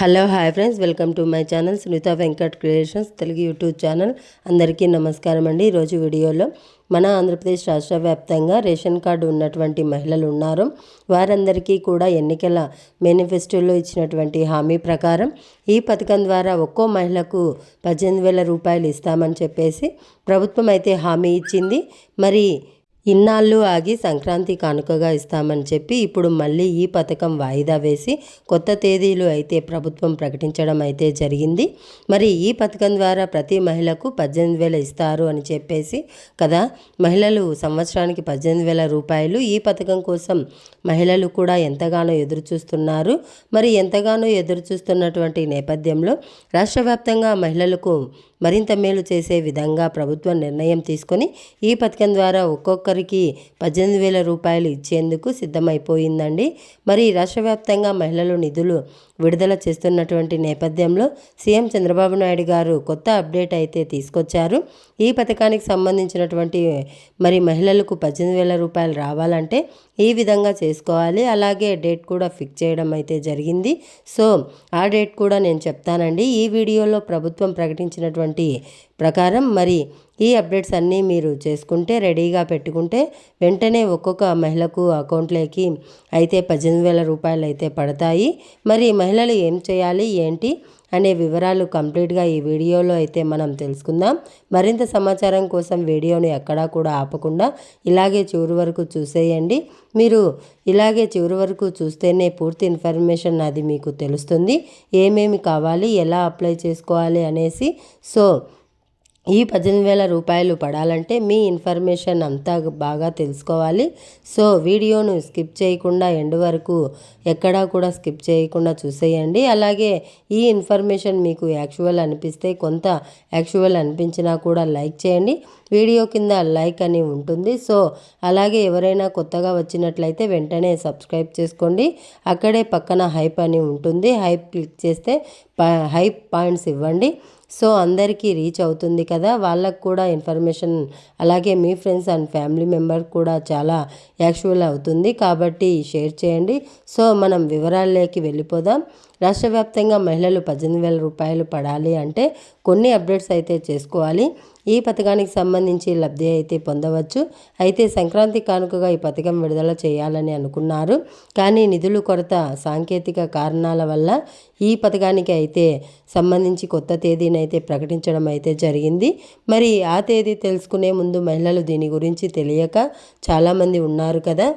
Hello hi friends. Welcome to my channel Sunitha Venkat creations Telugu YouTube channel. అందరికీ నమస్కారం అండి. ఈరోజు వీడియోలో మన ఆంధ్రప్రదేశ్ రాష్ట్ర వ్యాప్తంగా రేషన్ కార్డు ఉన్నటువంటి మహిళలు ఉన్నారు. వారందరికీ కూడా ఎన్నికల మేనిఫెస్టోలో ఇచ్చినటువంటి హామీ ప్రకారం ఈ పథకం ద్వారా ఒక్కో మహిళకు పద్దెనిమిది వేల రూపాయలు ఇస్తామని చెప్పేసి ప్రభుత్వం అయితే హామీ ఇచ్చింది. మరి ఇన్నాళ్ళు ఆగి సంక్రాంతి కానుకగా ఇస్తామని చెప్పి ఇప్పుడు మళ్ళీ ఈ పథకం వాయిదా వేసి కొత్త తేదీలు అయితే ప్రభుత్వం ప్రకటించడం అయితే జరిగింది. మరి ఈ పథకం ద్వారా ప్రతి మహిళకు పద్దెనిమిది వేల ఇస్తారు అని చెప్పేసి కదా మహిళలు సంవత్సరానికి పద్దెనిమిది వేల రూపాయలు ఈ పథకం కోసం మహిళలు కూడా ఎంతగానో ఎదురు చూస్తున్నారు మరి ఎంతగానో ఎదురు చూస్తున్నటువంటి నేపథ్యంలో రాష్ట్ర వ్యాప్తంగా మహిళలకు మరింత మేలు చేసే విధంగా ప్రభుత్వం నిర్ణయం తీసుకొని ఈ పథకం ద్వారా ఒక్కొక్కరికి పద్దెనిమిది వేల రూపాయలు ఇచ్చేందుకు సిద్ధమైపోయిందండి. మరి రాష్ట్ర వ్యాప్తంగా మహిళలు నిధులు విడుదల చేస్తున్నటువంటి నేపథ్యంలో సీఎం చంద్రబాబు నాయుడు గారు కొత్త అప్డేట్ అయితే తీసుకొచ్చారు. ఈ పథకానికి సంబంధించినటువంటి మరి మహిళలకు పద్దెనిమిది వేల రూపాయలు రావాలంటే ఈ విధంగా చేసుకోవాలి. అలాగే డేట్ కూడా ఫిక్స్ చేయడం అయితే జరిగింది. సో ఆ డేట్ కూడా నేను చెప్తానండి. ఈ వీడియోలో ప్రభుత్వం ప్రకటించినటువంటి ప్రకారం మరి ఈ అప్డేట్స్ అన్నీ మీరు చేసుకుంటే రెడీగా పెట్టుకుంటే వెంటనే ఒక్కొక్క మహిళకు అకౌంట్లోకి అయితే పద్దెనిమిది వేల రూపాయలు అయితే పడతాయి. మరి మహిళలు ఏం చేయాలి ఏంటి అనే వివరాలు కంప్లీట్గా ఈ వీడియోలో అయితే మనం తెలుసుకుందాం. మరింత సమాచారం కోసం వీడియోను ఎక్కడా కూడా ఆపకుండా ఇలాగే చివరి వరకు చూసేయండి. మీరు ఇలాగే చివరి వరకు చూస్తేనే పూర్తి ఇన్ఫర్మేషన్ అది మీకు తెలుస్తుంది. ఏమేమి కావాలి ఎలా అప్లై చేసుకోవాలి అనేసి సో ఈ పద్దెనిమిది వేల రూపాయలు పడాలంటే మీ ఇన్ఫర్మేషన్ అంతా బాగా తెలుసుకోవాలి. సో వీడియోను స్కిప్ చేయకుండా ఎండ్ వరకు ఎక్కడా కూడా స్కిప్ చేయకుండా చూసేయండి. అలాగే ఈ ఇన్ఫర్మేషన్ మీకు యాక్చువల్ అనిపిస్తే కొంత యాక్చువల్ అనిపించినా కూడా లైక్ చేయండి. వీడియో కింద లైక్ అని ఉంటుంది. సో అలాగే ఎవరైనా కొత్తగా వచ్చినట్లయితే వెంటనే సబ్స్క్రైబ్ చేసుకోండి. అక్కడే పక్కన హైప్ అని ఉంటుంది. హైప్ క్లిక్ చేస్తే హైప్ పాయింట్స్ ఇవ్వండి. సో అందరికీ రీచ్ అవుతుంది కదా. వాళ్ళకు కూడా ఇన్ఫర్మేషన్ అలాగే మీ ఫ్రెండ్స్ అండ్ ఫ్యామిలీ మెంబర్ కూడా చాలా యాక్చువల్ అవుతుంది. కాబట్టి షేర్ చేయండి. సో మనం వివరాల్లోకి వెళ్ళిపోదాం. రాష్ట్ర వ్యాప్తంగా మహిళలు పద్దెనిమిది వేల రూపాయలు పడాలి అంటే కొన్ని అప్డేట్స్ అయితే చేసుకోవాలి. ఈ పథకానికి సంబంధించి లబ్ధి అయితే పొందవచ్చు. అయితే సంక్రాంతి కానుకగా ఈ పథకం విడుదల చేయాలని అనుకున్నారు. కానీ నిధులు కొరత సాంకేతిక కారణాల వల్ల ఈ పథకానికి అయితే సంబంధించి కొత్త తేదీని అయితే ప్రకటించడం అయితే జరిగింది. మరి ఆ తేదీ తెలుసుకునే ముందు మహిళలు దీని గురించి తెలియక చాలామంది ఉన్నారు కదా.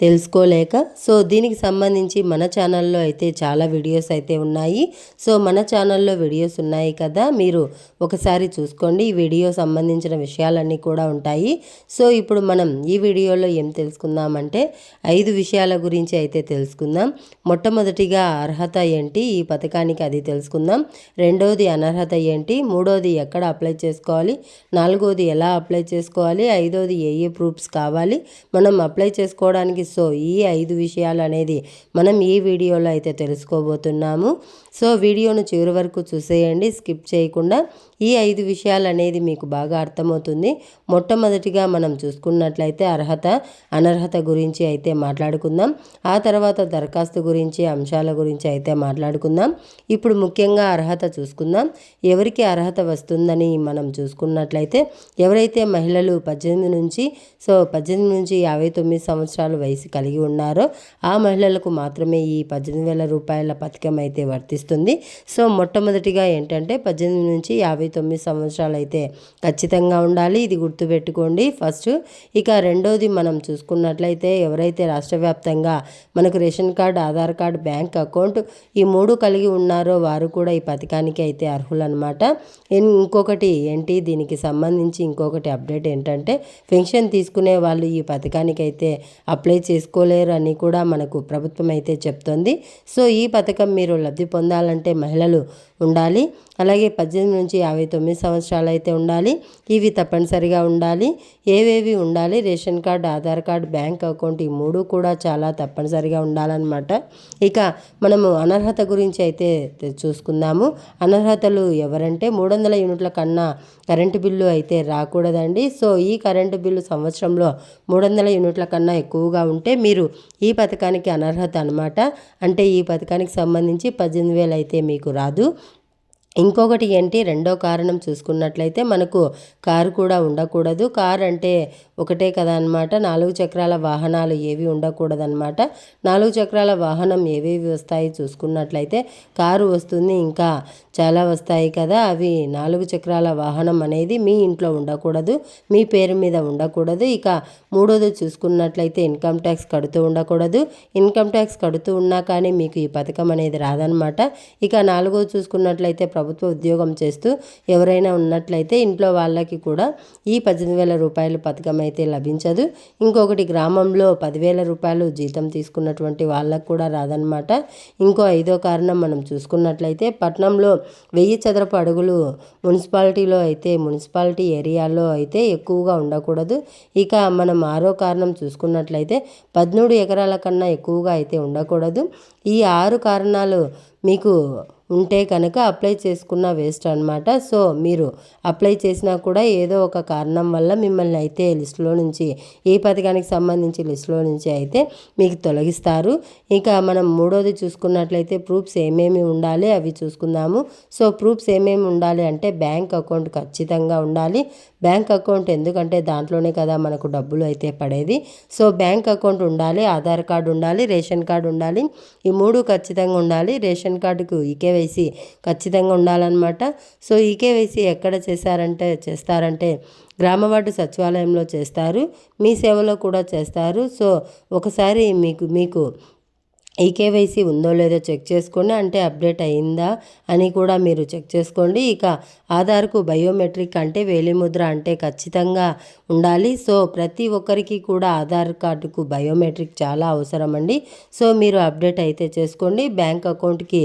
తెలుసుకోలేక సో దీనికి సంబంధించి మన ఛానల్లో అయితే చాలా వీడియోస్ అయితే ఉన్నాయి. సో మన ఛానల్లో వీడియోస్ ఉన్నాయి కదా మీరు ఒకసారి చూసుకోండి. ఈ వీడియో సంబంధించిన విషయాలన్నీ కూడా ఉంటాయి. సో ఇప్పుడు మనం ఈ వీడియోలో ఏం తెలుసుకుందామంటే ఐదు విషయాల గురించి అయితే తెలుసుకుందాం. మొట్టమొదటిగా అర్హత ఏంటి? ఈ పథకానికి అది తెలుసుకుందాం. రెండోది అనర్హత ఏంటి? మూడోది ఎక్కడ అప్లై చేసుకోవాలి? నాలుగోది ఎలా అప్లై చేసుకోవాలి? ఐదోది ఏ ఏ ప్రూఫ్స్ కావాలి? మనం అప్లై చేసుకోవడానికి సో ఈ ఐదు విషయాలు అనేది మనం ఈ వీడియోలో అయితే తెలుసుకోబోతున్నాము. సో వీడియోను చివరి వరకు చూసేయండి స్కిప్ చేయకుండా. ఈ ఐదు విషయాలు అనేది మీకు బాగా అర్థమవుతుంది. మొట్టమొదటిగా మనం చూసుకున్నట్లయితే అర్హత అనర్హత గురించి అయితే మాట్లాడుకుందాం. ఆ తర్వాత దరఖాస్తు గురించి అంశాల గురించి అయితే మాట్లాడుకుందాం. ఇప్పుడు ముఖ్యంగా అర్హత చూసుకుందాం. ఎవరికి అర్హత వస్తుందని మనం చూసుకున్నట్లయితే ఎవరైతే మహిళలు పద్దెనిమిది నుంచి సో పద్దెనిమిది నుంచి యాభై తొమ్మిది సంవత్సరాల వయసు కలిగి ఉన్నారో ఆ మహిళలకు మాత్రమే ఈ పద్దెనిమిది వేల రూపాయల పథకం అయితే వర్తిస్తుంది. సో మొట్టమొదటిగా ఏంటంటే పద్దెనిమిది నుంచి యాభై తొమ్మిది సంవత్సరాలు అయితే ఖచ్చితంగా ఉండాలి. ఇది గుర్తుపెట్టుకోండి. ఫస్ట్ ఇక రెండోది మనం చూసుకున్నట్లయితే ఎవరైతే రాష్ట్ర వ్యాప్తంగా మనకు ration card Aadhaar card bank account ఈ మూడు కలిగి ఉన్నారో వారు కూడా ఈ పథకానికి అయితే అర్హులన్నమాట. ఇంకొకటి ఏంటి? దీనికి సంబంధించి ఇంకొకటి అప్డేట్ ఏంటంటే పెన్షన్ తీసుకునే వాళ్ళు ఈ పథకానికి అయితే అప్లై చేసుకోలేరు అని కూడా మనకు ప్రభుత్వం అయితే చెప్తోంది. సో ఈ పథకం మీరు లబ్ధి పొంద పొందాలంటే మహిళలు ఉండాలి. అలాగే పద్దెనిమిది నుంచి యాభై తొమ్మిది సంవత్సరాలు అయితే ఉండాలి. ఇవి తప్పనిసరిగా ఉండాలి. ఏవేవి ఉండాలి? Ration card Aadhaar card bank account ఈ మూడు కూడా చాలా తప్పనిసరిగా ఉండాలన్నమాట. ఇక మనము అనర్హత గురించి అయితే చూసుకుందాము. అనర్హతలు ఎవరంటే మూడు వందల యూనిట్ల కన్నా కరెంటు బిల్లు అయితే రాకూడదండి. సో ఈ కరెంటు బిల్లు సంవత్సరంలో మూడు వందల యూనిట్ల కన్నా ఎక్కువగా ఉంటే మీరు ఈ పథకానికి అనర్హత అనమాట అంటే ఈ పథకానికి సంబంధించి పద్దెనిమిది వేలు అయితే మీకు రాదు. ఇంకొకటి ఏంటి? రెండో కారణం చూసుకున్నట్లయితే మనకు కారు కూడా ఉండకూడదు. కారు అంటే ఒకటే కదా అనమాట నాలుగు చక్రాల వాహనాలు ఏవి ఉండకూడదన్నమాట. నాలుగు చక్రాల వాహనం ఏవేవి వస్తాయి చూసుకున్నట్లయితే కారు వస్తుంది ఇంకా చాలా వస్తాయి కదా. అవి నాలుగు చక్రాల వాహనం అనేది మీ ఇంట్లో ఉండకూడదు మీ పేరు మీద ఉండకూడదు. ఇక మూడోది చూసుకున్నట్లయితే ఇన్కమ్ ట్యాక్స్ కడుతూ ఉండకూడదు. ఇన్కమ్ ట్యాక్స్ కడుతూ ఉన్నా కానీ మీకు ఈ పథకం అనేది రాదనమాట ఇక నాలుగోది చూసుకున్నట్లయితే ప్రభుత్వం ప్రభుత్వ ఉద్యోగం చేస్తూ ఎవరైనా ఉన్నట్లయితే ఇంట్లో వాళ్ళకి కూడా ఈ పద్దెనిమిది వేల రూపాయలు పథకం అయితే లభించదు. ఇంకొకటి గ్రామంలో పదివేల రూపాయలు జీతం తీసుకున్నటువంటి వాళ్ళకు కూడా రాదనమాట ఇంకో ఐదో కారణం మనం చూసుకున్నట్లయితే పట్టణంలో వెయ్యి చదరపు అడుగులు మున్సిపాలిటీలో అయితే మున్సిపాలిటీ ఏరియాలో అయితే ఎక్కువగా ఉండకూడదు. ఇక మనం ఆరో కారణం చూసుకున్నట్లయితే పద్మూడు ఎకరాల కన్నా ఎక్కువగా అయితే ఉండకూడదు. ఈ ఆరు కారణాలు మీకు ఉంటే కనుక అప్లై చేసుకున్న వేస్ట్ అనమాట సో మీరు అప్లై చేసినా కూడా ఏదో ఒక కారణం వల్ల మిమ్మల్ని అయితే లిస్టులో నుంచి ఈ పథకానికి సంబంధించి లిస్టులో నుంచి అయితే మీకు తొలగిస్తారు. ఇంకా మనం మూడోది చూసుకున్నట్లయితే ప్రూఫ్స్ ఏమేమి ఉండాలి అవి చూసుకుందాము. సో ప్రూఫ్స్ ఏమేమి ఉండాలి అంటే బ్యాంక్ అకౌంట్ ఖచ్చితంగా ఉండాలి. బ్యాంక్ అకౌంట్ ఎందుకంటే దాంట్లోనే కదా మనకు డబ్బులు అయితే పడేది. సో బ్యాంక్ అకౌంట్ ఉండాలి ఆధార్ కార్డు ఉండాలి రేషన్ కార్డు ఉండాలి. ఈ మూడు ఖచ్చితంగా ఉండాలి. రేషన్ కార్డుకు ఈకేవైసీ ఖచ్చితంగా ఉండాలన్నమాట. సో ఈకేవైసీ ఎక్కడ చేశారంటే చేస్తారంటే గ్రామవార్డు సచివాలయంలో చేస్తారు. మీ సేవలో కూడా చేస్తారు. సో ఒకసారి మీకు మీకు ఈ ఉందో లేదో చెక్ చేసుకోండి. అంటే అప్డేట్ అయిందా అని కూడా మీరు చెక్ చేసుకోండి. ఇక ఆధార్కు బయోమెట్రిక్ అంటే వేలిముద్ర అంటే ఖచ్చితంగా ఉండాలి. సో ప్రతి ఒక్కరికి కూడా ఆధార్ కార్డుకు బయోమెట్రిక్ చాలా అవసరం అండి. సో మీరు అప్డేట్ అయితే చేసుకోండి. బ్యాంక్ అకౌంట్కి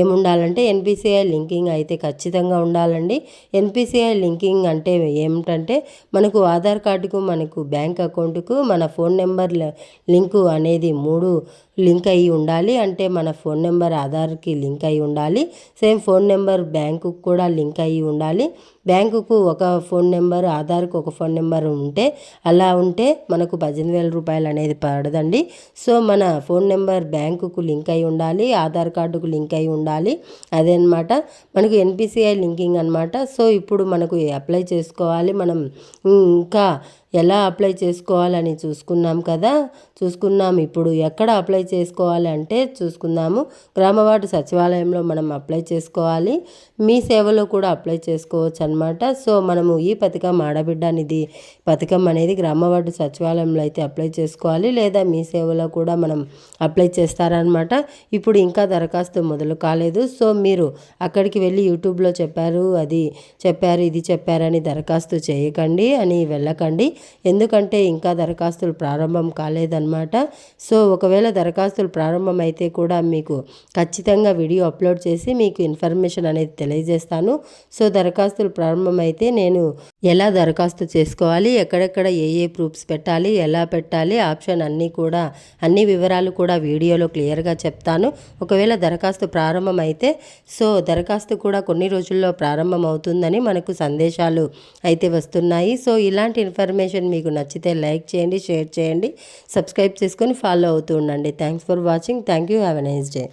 ఏముండాలంటే ఎన్పిసిఐ లింకింగ్ అయితే ఖచ్చితంగా ఉండాలండి. ఎన్పిసిఐ లింకింగ్ అంటే ఏమిటంటే మనకు ఆధార్ కార్డుకు మనకు బ్యాంక్ అకౌంట్కు మన ఫోన్ నెంబర్ లింకు అనేది మూడు లింక్ అయ్యి ఉండాలి. అంటే మన ఫోన్ నెంబర్ ఆధార్కి లింక్ అయి ఉండాలి. సేమ్ ఫోన్ నెంబర్ బ్యాంకుకు కూడా లింక్ అయ్యి ఉండాలి. బ్యాంకుకు ఒక ఫోన్ నెంబర్ ఆధార్కు ఒక ఫోన్ నెంబర్ ఉంటే అలా ఉంటే మనకు పద్దెనిమిది వేల రూపాయలు అనేది పడదండి. సో మన ఫోన్ నెంబర్ బ్యాంకుకు లింక్ అయి ఉండాలి ఆధార్ కార్డుకు లింక్ అయి ఉండాలి అదేనమాట మనకు ఎన్పిసిఐ లింకింగ్ అనమాట సో ఇప్పుడు మనకు అప్లై చేసుకోవాలి మనం ఇంకా ఎలా అప్లై చేసుకోవాలని చూసుకున్నాం కదా? చూసుకున్నాం. ఇప్పుడు ఎక్కడ అప్లై చేసుకోవాలి అంటే చూసుకుందాము. గ్రామవార్డు సచివాలయంలో మనం అప్లై చేసుకోవాలి. మీ సేవలో కూడా అప్లై చేసుకోవచ్చు అనమాట. సో మనము ఈ పథకం ఆడబిడ్డ నిధి పథకం అనేది గ్రామవార్డు సచివాలయంలో అయితే అప్లై చేసుకోవాలి. లేదా మీ సేవలో కూడా మనం అప్లై చేస్తారనమాట. ఇప్పుడు ఇంకా దరఖాస్తు మొదలు కాలేదు. సో మీరు అక్కడికి వెళ్ళి యూట్యూబ్లో చెప్పారు అది చెప్పారు ఇది చెప్పారని దరఖాస్తు చేయకండి అని వెళ్ళకండి. ఎందుకంటే ఇంకా దరఖాస్తులు ప్రారంభం కాలేదన్నమాట సో ఒకవేళ దరఖాస్తులు ప్రారంభం అయితే కూడా మీకు ఖచ్చితంగా వీడియో అప్లోడ్ చేసి మీకు ఇన్ఫర్మేషన్ అనేది తెలియజేస్తాను. సో దరఖాస్తులు ప్రారంభమైతే నేను ఎలా దరఖాస్తు చేసుకోవాలి ఎక్కడెక్కడ ఏ ఏ ప్రూఫ్స్ పెట్టాలి ఎలా పెట్టాలి ఆప్షన్ అన్నీ కూడా అన్ని వివరాలు కూడా వీడియోలో క్లియర్గా చెప్తాను. ఒకవేళ దరఖాస్తు ప్రారంభం అయితే సో దరఖాస్తు కూడా కొన్ని రోజుల్లో ప్రారంభం అవుతుందని మనకు సందేశాలు అయితే వస్తున్నాయి. సో ఇలాంటి ఇన్ఫర్మేషన్ మీకు నచ్చితే లైక్ చేయండి షేర్ చేయండి సబ్స్క్రైబ్ చేసుకొని ఫాలో అవుతూ ఉండండి. Thanks for watching. Thank you. Have a nice day.